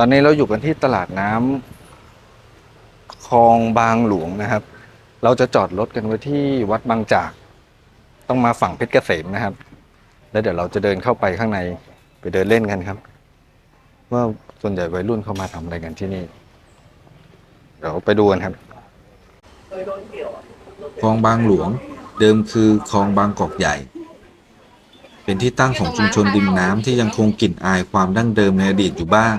ตอนนี้เราอยู่กันที่ตลาดน้ำคลองบางหลวงนะครับ เราจะจอดรถกันไว้ที่วัดบางจาก ต้องมาฝั่งเพชรเกษมนะครับ แล้วเดี๋ยวเราจะเดินเข้าไปข้างในไปเดินเล่นกันครับ ว่าส่วนใหญ่วัยรุ่นเข้ามาทำอะไรกันที่นี่ เดี๋ยวไปดูกันครับคลองบางหลวงเดิมคือคลองบางกอกใหญ่ เป็นที่ตั้งของชุมชนริมน้ำที่ยังคงกลิ่นอายความดั้งเดิมในอดีตอยู่บ้าง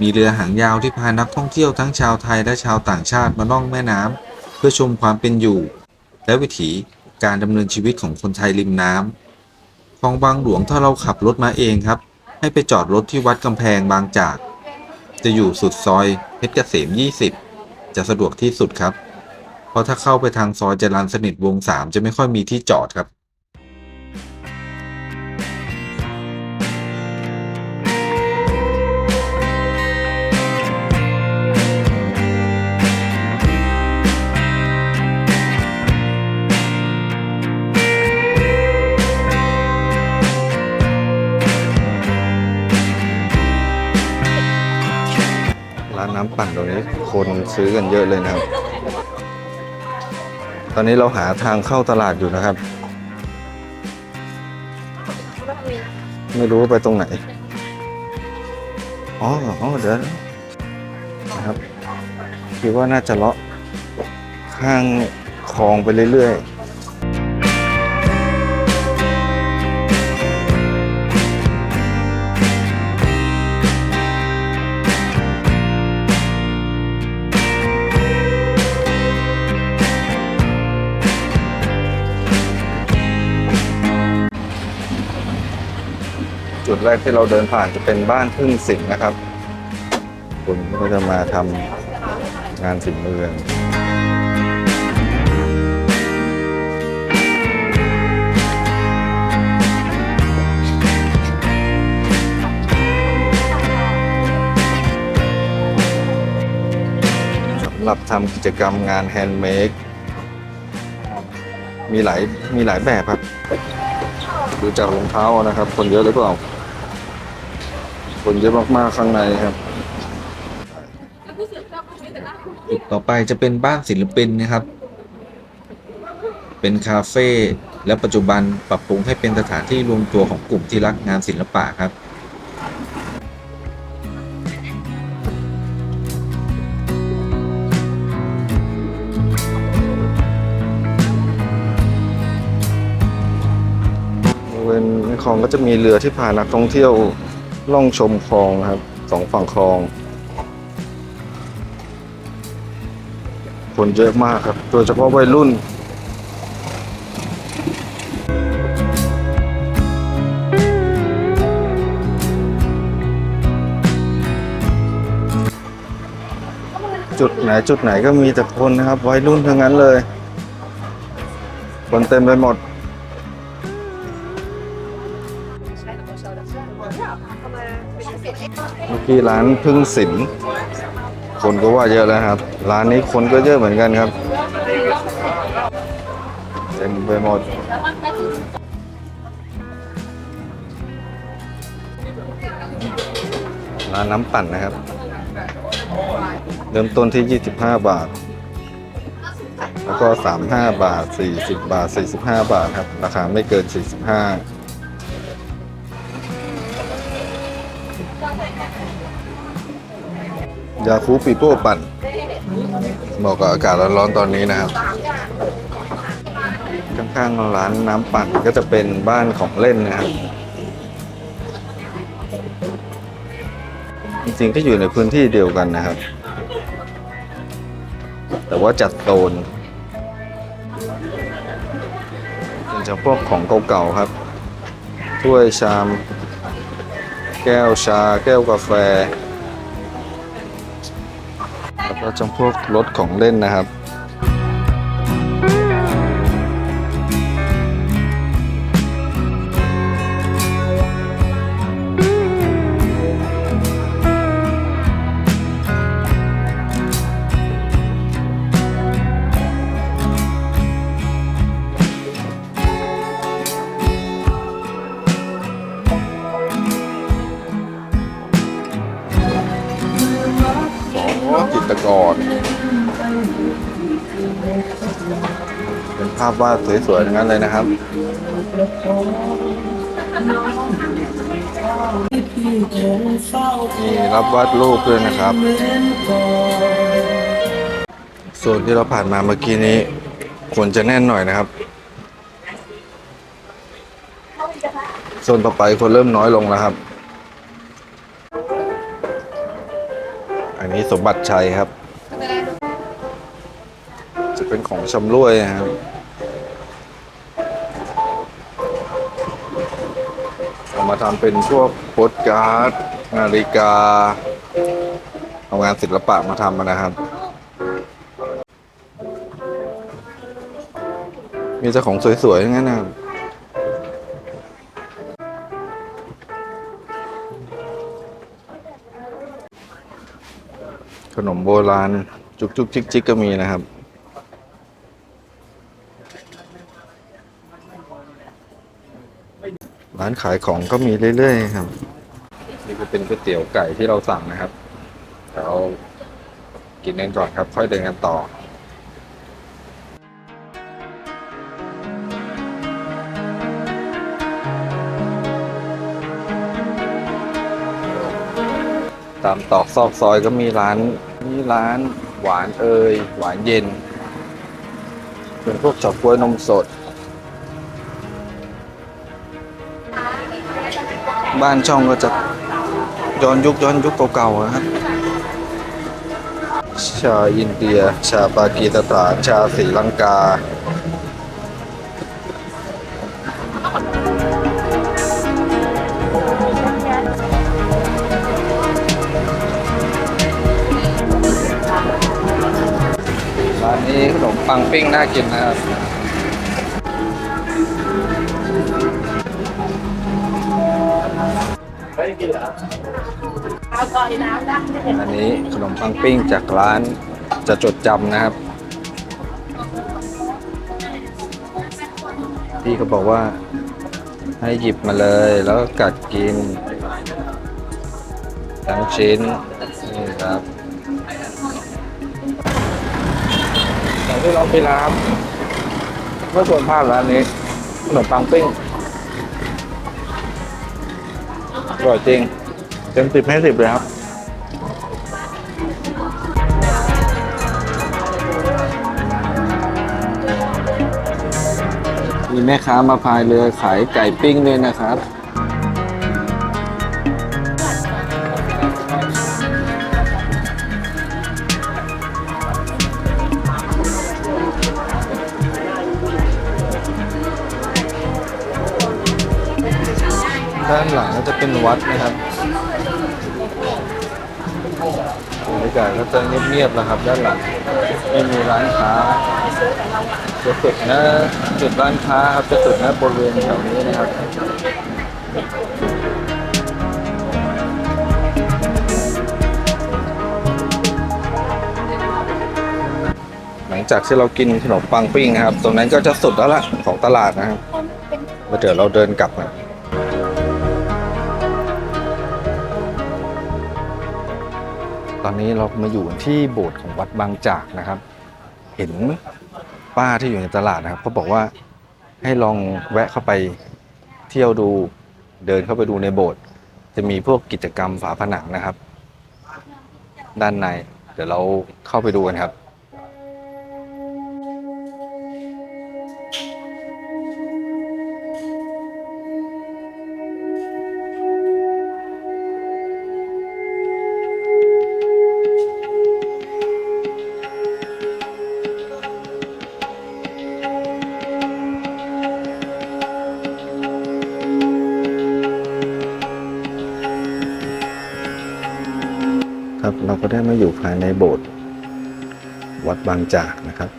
มีเรือหางยาวที่พานักท่องเที่ยวทั้งชาวไทยและชาวต่างชาติมาล่องแม่น้ำเพื่อชมความเป็นอยู่ และวิถีการดำเนินชีวิตของคนไทยริมน้ำคลองบางหลวงถ้าเราขับรถมาเองครับ ให้ไปจอดรถที่วัดกำแพงบางจาก จะอยู่สุดซอยเพชรเกษม 20 จะสะดวกที่สุดครับ เพราะถ้าเข้าไปทางซอยจรันสนิทวง 3 จะไม่ค่อยมีที่จอดครับ ร้านน้ำปั่นตรงนี้คนซื้อกันเยอะเลยนะครับ ตอนนี้เราหาทางเข้าตลาดอยู่นะครับ ไม่รู้ไปตรงไหน อ๋ออ๋อเดี๋ยวนะครับคิดว่าน่าจะเลาะข้างคลองไปเรื่อยๆ แรกที่เราเดินผ่านจะเป็นบ้านพึ่งสิงห์นะครับ คนก็จะมาทำงานฝีมือกันสำหรับทำกิจกรรมงานแฮนด์เมดมีหลายมีหลายแบบครับ ดูจากรองเท้านะครับ คนเยอะหรือเปล่า คนเยอะมากๆข้างในครับ จุดต่อไปจะเป็นบ้านศิลปินนะครับ เป็นคาเฟ่และปัจจุบันปรับปรุงให้เป็นสถานที่รวมตัวของกลุ่มที่รักงานศิลปะครับบริเวณในคลองก็จะมีเรือที่พานักท่องเที่ยว ล่องชมคลองนะครับสองฝั่งคลอง คนเยอะมากครับ โดยเฉพาะวัยรุ่นจุดไหนจุดไหนก็มีแต่คนนะครับวัยรุ่นทั้งนั้นเลย คนเต็มไปหมด เมื่ร้านพึ่งสินคนก็ว่าเยอะแล้วครับ ร้านนี้คนก็เยอะเหมือนกันครับเต็มไปหมดร้านน้ำปั่นนะครับ เริ่มต้นที่ 25 บาท แล้วก็ 35 บาท 40 บาท 45 บาทครับ ราคาไม่เกิน 45 ยาคูปีโป้ปั่นเหมาะกับอากาศร้อนๆตอนนี้นะครับข้างๆร้านน้ำปั่นก็จะเป็นบ้านของเล่นนะครับจริงๆก็อยู่ในพื้นที่เดียวกันนะครับ แต่ว่าจัดโซนเป็นจำพวกของเก่าๆครับ ถ้วยชาม แก้วชา แก้วกาแฟ ก็จำพวกรถของเล่นนะครับ เป็นภาพวาดสวยๆทั้งนั้นเลยนะครับนี่รับวาดรูปด้วยนะครับ ส่วนที่เราผ่านมาเมื่อกี้นี้ควรจะแน่นหน่อยนะครับ ส่วนต่อไปคนเริ่มน้อยลงแล้วครับ อันนี้สมบัติชัยครับ เป็นของชำร่วยนะครับเอามาทำเป็นพวกโปสการ์ดนาฬิกา เอางานศิลปะมาทำนะครับ มีเจ้าของสวยๆงนั้นนะครับขนมโบราณจุกจุกจิกจิกก็มีนะครับานขายของก็มีเรื่อยๆครับ นี่ก็เป็นก๋วยเตี๋ยวไก่ที่เราสั่งนะครับเดี๋ยวเรากินกันก่อนครับ ค่อยเดินกันต่อตามตอกซอกซอยก็มีร้านมีร้านหวานเอยหวานเย็น เป็นพวกเฉาก๊วยนมสด บ้านช่องก็จะย้อนยุคย้อนยุคเก่าๆนะครับ ชาอินเดีย ชาปากีสถาน ชาศรีลังการ้านนี้ขนมปังปิ้งน่ากินนะครับ อันนี้ขนมปังปิ้งจากร้านจะจดจำนะครับพี่เขาบอกว่าให้หยิบมาเลยแล้วก็กัดกิน ทั้งชิ้น นี่ครับอย่างที่เราไปร้านเมื่อส่วนภาพร้านนี้ขนมปังปิ้ง อร่อยจริง เต็มสิบให้สิบเลยครับมีแม่ค้ามาพายเรือขายไก่ปิ้งด้วยนะครับ ด้านหลังก็จะเป็นวัดนะครับบรรยากาศก็จะเงียบๆนะครับ ด้านหลังไม่มีร้านค้าจะสุดนะจุดร้านค้าครับจะสุดนะบริเวณแถวนี้นะครับหลังจากที่เรากินขนมปังปิ้งนะครับ ตรงนั้นก็จะสุดแล้วล่ะของตลาดนะครับแล้วเดี๋ยวเราเดินกลับนะ ตอนนี้เรามาอยู่ที่โบสถ์ของวัดบางจากนะครับ เห็นป้าที่อยู่ในตลาดนะครับเขาบอกว่าให้ลองแวะเข้าไปเที่ยวดูเดินเข้าไปดูในโบสถ์จะมีพวกกิจกรรมฝาผนังนะครับ ด้านใน เดี๋ยวเราเข้าไปดูกันครับ ครับ เราก็ได้มาอยู่ภายในโบสถ์วัดบางจากนะครับ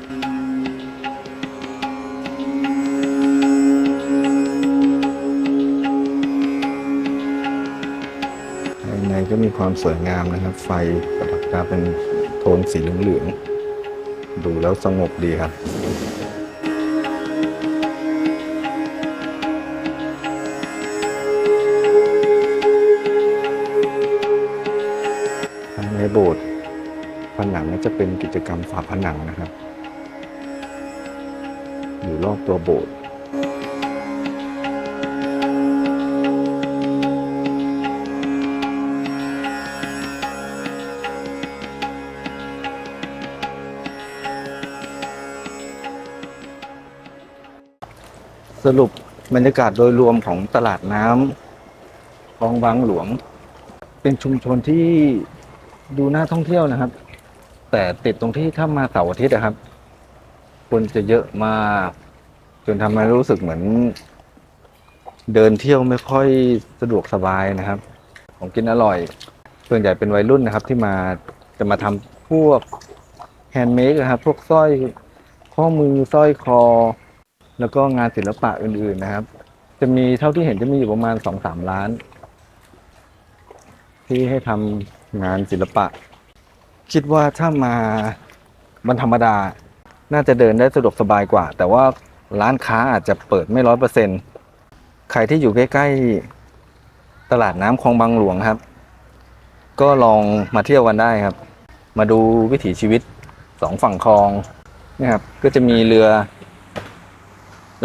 ภายในก็มีความสวยงามนะครับ ไฟประดับตาเป็นโทนสีเหลืองๆดูแล้วสงบดีครับ ภายในโบสถ์พนังก็จะเป็นกิจกรรมฝาผนังนะครับ อยู่รอบตัวโบสถ์สรุปบรรยากาศโดยรวมของตลาดน้ำคลองบางหลวง เป็นชุมชนที่ดูน่าท่องเที่ยวนะครับ แต่ติดตรงที่ถ้ามาเสาร์อาทิตย์นะครับ คนจะเยอะมากจนทำให้รู้สึกเหมือน เดินเที่ยวไม่ค่อยสะดวกสบายนะครับ ของกินอร่อย ส่วนใหญ่เป็นวัยรุ่นนะครับ ที่มาจะมาทำพวกแฮนด์เมดนะครับ พวกสร้อยข้อมือสร้อยคอ แล้วก็งานศิลปะอื่นๆนะครับ จะมีเท่าที่เห็นจะมีอยู่ประมาณสองสามล้าน ที่ให้ทำงานศิลปะ คิดว่าถ้ามาวันธรรมดา น่าจะเดินได้สะดวกสบายกว่า แต่ว่าร้านค้าอาจจะเปิดไม่ร้อยเปอร์เซ็นใครที่อยู่ใกล้ ๆ ตลาดน้ำคลองบางหลวงครับ ก็ลองมาเที่ยวกันได้ครับ มาดูวิถีชีวิตสองฝั่งคลองนะครับก็จะมีเรือ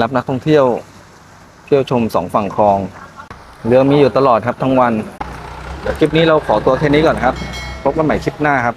รับนักท่องเที่ยว เที่ยวชมสองฝั่งคลอง เรือมีอยู่ตลอดครับทั้งวันเดี๋ยวคลิปนี้เราขอตัวแค่นี้ก่อนครับ พบกันใหม่คลิปหน้าครับ